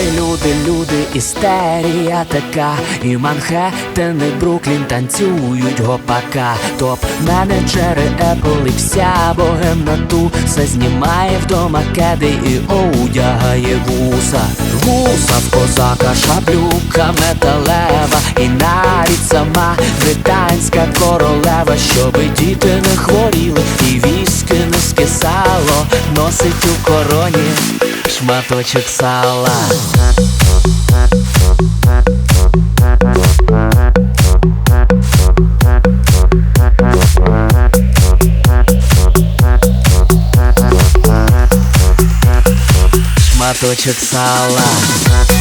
Ой, люди, люди, істерія така, і Манхеттен, і Бруклін танцюють гопака. Топ менеджери Apple і вся богемна ту все знімає вдома кеди і одягає вуса. Вуса в козака, шаблюка металева, і навіть сама британська королева, щоби діти не хворіли, і віски не скисало, носить у короні шматочек сала. Шматочек сала.